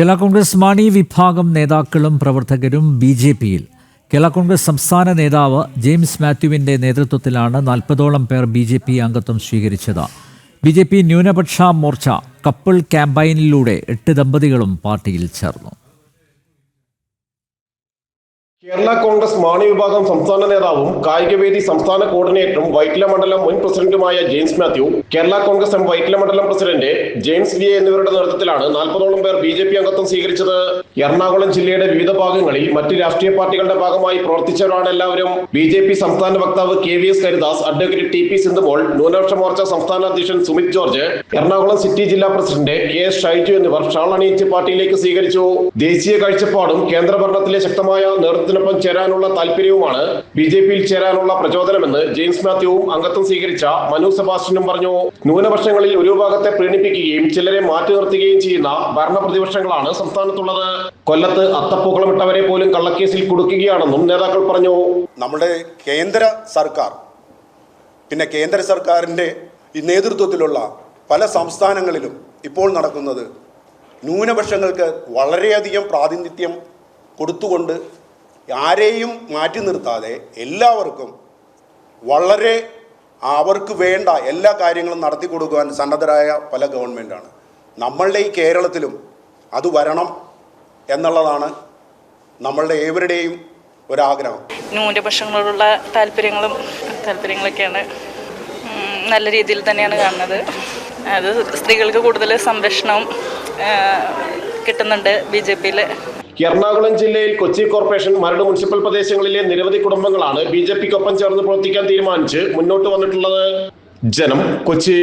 കേരള കോൺഗ്രസ് മാണി വിഭാഗം നേതാക്കളും പ്രവർത്തകരും ബി ജെ പിയിൽ. കേരള കോൺഗ്രസ് സംസ്ഥാന നേതാവ് ജെയിംസ് മാത്യുവിന്റെ നേതൃത്വത്തിലാണ് നാൽപ്പതോളം പേർ ബി ജെ പി അംഗത്വം സ്വീകരിച്ചത്. ബി ജെ പി ന്യൂനപക്ഷ മോർച്ച കപ്പിൾ ക്യാമ്പയിനിലൂടെ എട്ട് ദമ്പതികളും പാർട്ടിയിൽ ചേർന്നു. കേരള കോൺഗ്രസ് മാണി വിഭാഗം സംസ്ഥാന നേതാവും കായികവേദി സംസ്ഥാന കോർഡിനേറ്ററും വൈറ്റില മണ്ഡലം മുൻ പ്രസിഡന്റുമായ James Mathew Kerala congress M Vyttila മണ്ഡലം പ്രസിഡന്റ് ജെയിംസ് വി എന്നിവരുടെ നേതൃത്വത്തിലാണ് നാൽപ്പതോളം പേർ ബി ജെ പി അംഗത്വം സ്വീകരിച്ചത്. എറണാകുളം ജില്ലയുടെ വിവിധ ഭാഗങ്ങളിൽ മറ്റ് രാഷ്ട്രീയ പാർട്ടികളുടെ ഭാഗമായി പ്രവർത്തിച്ചവരാണ് എല്ലാവരും. ബി ജെ പി സംസ്ഥാന വക്താവ് K V S Haridas advocate T P Sindhumol ന്യൂനപക്ഷ മോർച്ച സംസ്ഥാന അധ്യക്ഷൻ സുമിത് ജോർജ് എറണാകുളം സിറ്റി ജില്ലാ പ്രസിഡന്റ് കെ എസ് ഷൈജു എന്നിവർ ഷാൾ അണിയിച്ച് പാർട്ടിയിലേക്ക് സ്വീകരിച്ചു. ദേശീയ കാഴ്ചപ്പാടും കേന്ദ്രഭരണത്തിലെ ശക്തമായ ശക്തമായ നേതൃത്വത്തിനൊപ്പം ചേരാനുള്ള താല്പര്യവുമാണ് ബി ജെ പിയിൽ ചേരാനുള്ള പ്രചോദനമെന്ന് ജെയിംസ് മാത്യുവും അംഗത്വം സ്വീകരിച്ച മനു സെബാസ്റ്റ്യനും പറഞ്ഞു. ന്യൂനപക്ഷങ്ങളിൽ ഒരു വിഭാഗത്തെ പ്രീണിപ്പിക്കുകയും ചിലരെ മാറ്റി നിർത്തുകയും ചെയ്യുന്ന ഭരണ പ്രതിപക്ഷങ്ങളാണ് സംസ്ഥാനത്തുള്ളത്. കൊല്ലത്ത് അത്തപ്പൂക്കളമിട്ടവരെ പോലും കള്ളക്കേസിൽ കുടുക്കുകയാണെന്നും നേതാക്കൾ പറഞ്ഞു. നമ്മുടെ കേന്ദ്ര സർക്കാർ പിന്നെ കേന്ദ്ര സർക്കാരിന്റെ നേതൃത്വത്തിലുള്ള പല സംസ്ഥാനങ്ങളിലും ഇപ്പോൾ നടക്കുന്നത് ന്യൂനപക്ഷങ്ങൾക്ക് വളരെയധികം പ്രാതിനിധ്യം കൊടുത്തുകൊണ്ട് ആരെയും മാറ്റി നിർത്താതെ എല്ലാവർക്കും വളരെ അവർക്ക് വേണ്ട എല്ലാ കാര്യങ്ങളും നടത്തി കൊടുക്കുവാൻ സന്നദ്ധരായ പല ഗവൺമെന്റാണ് നമ്മളുടെ ഈ കേരളത്തിലും അത് വരണം എന്നുള്ളതാണ് നമ്മളുടെ ഏവരുടെയും ഒരാഗ്രഹം. ന്യൂനപക്ഷങ്ങളോടുള്ള താല്പര്യങ്ങളും താല്പര്യങ്ങളൊക്കെയാണ് നല്ല രീതിയിൽ തന്നെയാണ് കാണുന്നത്. അത് സ്ത്രീകൾക്ക് കൂടുതൽ സംരക്ഷണം കിട്ടുന്നുണ്ട് ബി ജെ പിയിൽ എറണാകുളം ജില്ലയിൽ കൊച്ചി കോർപ്പറേഷൻ മരട് മുനിസിപ്പൽ പ്രദേശങ്ങളിലെ നിരവധി കുടുംബങ്ങളാണ് ബി ജെ പിക്കൊപ്പം ചേർന്ന് പ്രവർത്തിക്കാൻ തീരുമാനിച്ച് മുന്നോട്ട് വന്നിട്ടുള്ളത്. ജനം കൊച്ചി